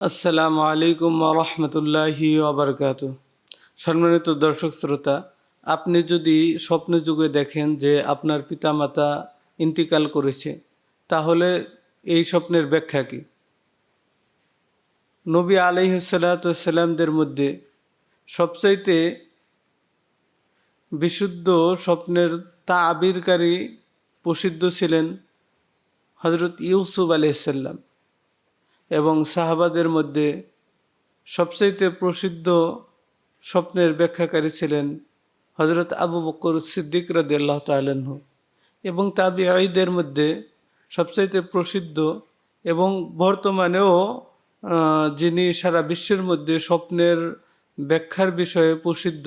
আসসালামু আলাইকুম রহমতুল্লাহি আবরকাত সম্মানিত দর্শক শ্রোতা, আপনি যদি স্বপ্ন যুগে দেখেন যে আপনার পিতামাতা ইন্তিকাল করেছে, তাহলে এই স্বপ্নের ব্যাখ্যা কি? নবী আলাইসাল্লাতামদের মধ্যে সবচাইতে বিশুদ্ধ স্বপ্নের তা আবিরকারী প্রসিদ্ধ ছিলেন হজরত ইউসুফ আলাইসাল্লাম এবং সাহাবাদের মধ্যে সবচাইতে প্রসিদ্ধ স্বপ্নের ব্যাখ্যাকারী ছিলেন হজরত আবু বকর সিদ্দিক রদি আল্লাহ তালহ এবং তাবি আইদের মধ্যে সবচাইতে প্রসিদ্ধ এবং বর্তমানেও যিনি সারা বিশ্বের মধ্যে স্বপ্নের ব্যাখ্যার বিষয়ে প্রসিদ্ধ,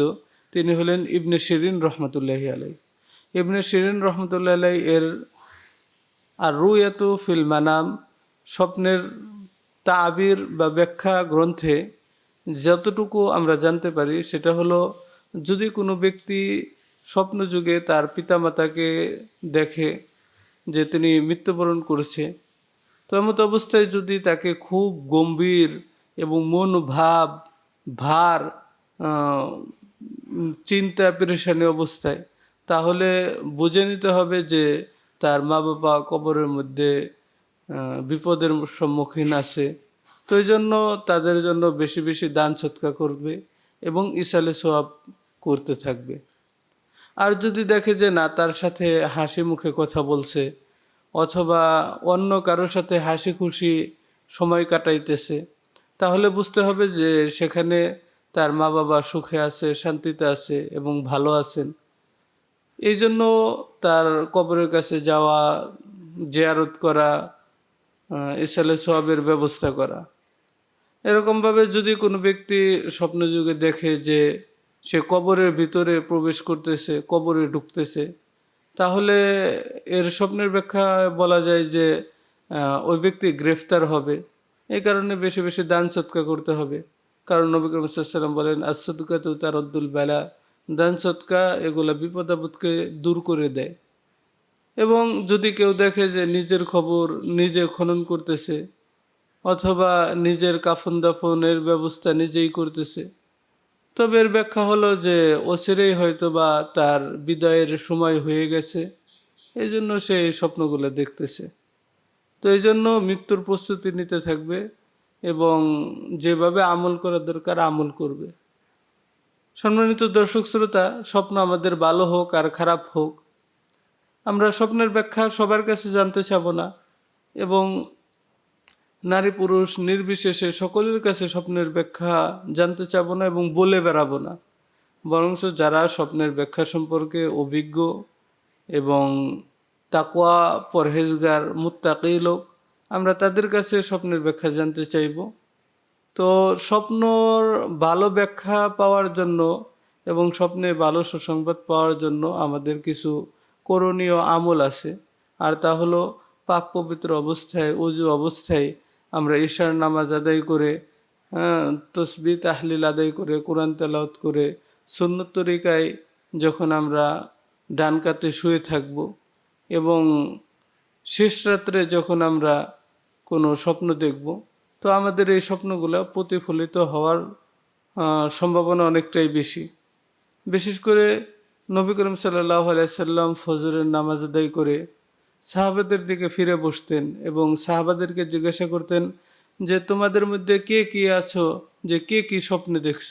তিনি হলেন ইবনে শিরিন রহমতুল্লাহি আলাই ইবনে শিরিন রহমতুল্লাহ আলাই এর আর রুয়াতু ফিল মানাম, স্বপ্নের তাবির বা ব্যাখ্যা গ্রন্থে যতটুকু আমরা জানতে পারি, সেটা হলো যদি কোনো ব্যক্তি স্বপ্ন যুগে তার পিতামাতাকে দেখে যে তিনি মৃত্যুবরণ করেছে তো এমত অবস্থায় যদি তাকে খুব গম্ভীর এবং মনোভাব, ভার চিন্তা, পেরেশানি অবস্থায়, তাহলে বুঝে নিতে হবে যে তার মা বাবা কবরের মধ্যে বিপদের সম্মুখীন আছে। তো এই জন্য তাদের জন্য বেশি বেশি দান সৎকা করবে এবং ইসালে সোয়াব করতে থাকবে। আর যদি দেখে যে না, তার সাথে হাসি মুখে কথা বলছে অথবা অন্য কারোর সাথে হাসি খুশি সময় কাটাইতেছে, তাহলে বুঝতে হবে যে সেখানে তার মা বাবা সুখে আছে, শান্তিতে আছে এবং ভালো আছেন। এই জন্য তার কবরের কাছে যাওয়া, জিয়ারত করা ইসালে সোয়াবের ব্যবস্থা করা। এরকমভাবে যদি কোনো ব্যক্তি স্বপ্নযুগে দেখে যে সে কবরের ভিতরে প্রবেশ করতেছে, কবরে ঢুকতেছে, তাহলে এর স্বপ্নের ব্যাখ্যা বলা যায় যে ওই ব্যক্তি গ্রেফতার হবে। এই কারণে বেশি বেশি দান সৎকা করতে হবে। কারণ নবী করিম সাল্লাম বলেন আসদকা তো তার বেলা। দান সৎকা এগুলো বিপদ আপদকে দূর করে দেয়। এবং যদি কেউ দেখে যে নিজের খবর নিজে খনন করতেছে, অথবা নিজের কাফন দাফনের ব্যবস্থা নিজেই করতেছে, তবে এর ব্যাখ্যা হলো যে অচিরেই হয়তো বা তার বিদায়ের সময় হয়ে গেছে এই জন্য সে এই স্বপ্নগুলো দেখতেছে। তো এই জন্য মৃত্যুর প্রস্তুতি নিতে থাকবে এবং যেভাবে আমল করা দরকার আমল করবে। সম্মানিত দর্শক শ্রোতা স্বপ্ন আমাদের ভালো হোক আর খারাপ হোক আমরা স্বপ্নের ব্যাখ্যা সবার কাছে জানতে চাবো না। এবং নারী পুরুষ নির্বিশেষে সকলের কাছে স্বপ্নের ব্যাখ্যা জানতে চাবো না এবং বলে বেড়াবো না। বরঞ্চ যারা স্বপ্নের ব্যাখ্যা সম্পর্কে অভিজ্ঞ এবং তাকোয়া পরহেজগার, মুত্তাকি লোক, আমরা তাদের কাছে স্বপ্নের ব্যাখ্যা জানতে চাইব। তো স্বপ্নর ভালো ব্যাখ্যা পাওয়ার জন্য এবং স্বপ্নে ভালো সুসংবাদ পাওয়ার জন্য আমাদের কিছু করণীয় আমল আছে। আর তা হলো পাক পবিত্র অবস্থায় অজু অবস্থায় আমরা ঈশার নামাজ আদায় করে হ্যাঁ, তসবি তাহলিল আদায় করে কোরআন তেলাওয়াত করে সুন্নত তরিকায় যখন আমরা ডান কাতে শুয়ে থাকব এবং শেষ রাত্রে যখন আমরা কোনো স্বপ্ন দেখব তো আমাদের এই স্বপ্নগুলো প্রতিফলিত হওয়ার সম্ভাবনা অনেকটাই বেশি। বিশেষ করে নবী করিম সাল্লাহ আলাইসাল্লাম ফজরের নামাজ আদায় করে সাহাবাদের দিকে ফিরে বসতেন এবং সাহাবাদেরকে জিজ্ঞাসা করতেন যে, তোমাদের মধ্যে কে কি আছো? যে কে কি স্বপ্নে দেখছ?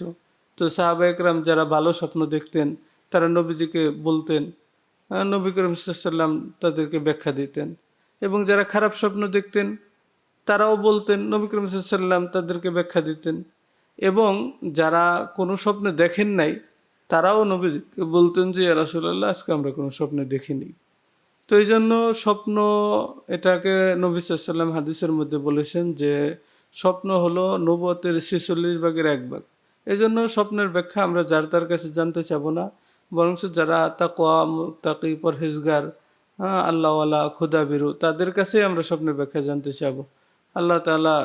তো সাহাবা একরাম যারা ভালো স্বপ্ন দেখতেন, তারা নবীজিকে বলতেন নবী করিম সাল্লাম তাদেরকে ব্যাখ্যা দিতেন। এবং যারা খারাপ স্বপ্ন দেখতেন, তারাও বলতেন, নবী করিম সাল্লাম তাদেরকে ব্যাখ্যা দিতেন। এবং যারা কোনো স্বপ্নে দেখেন নাই তারাও নবীকে বলতেন যে রাসুল্লাহ আজকে আমরা কোনো স্বপ্নে দেখিনি। তো এই জন্য স্বপ্ন এটাকে নবী সাল্লাম হাদিসের মধ্যে বলেছেন যে, স্বপ্ন হলো নবতের ছেচল্লিশ ভাগের এক ভাগ। এই জন্য স্বপ্নের ব্যাখ্যা আমরা যার তার কাছে জানতে চাবো না বরং যারা তাকোয়া তাকি পরহেজগার হ্যাঁ আল্লাহওয়ালা খুদা বিরু তাদের কাছেই আমরা স্বপ্নের ব্যাখ্যা জানতে চাবো। আল্লাহ তালা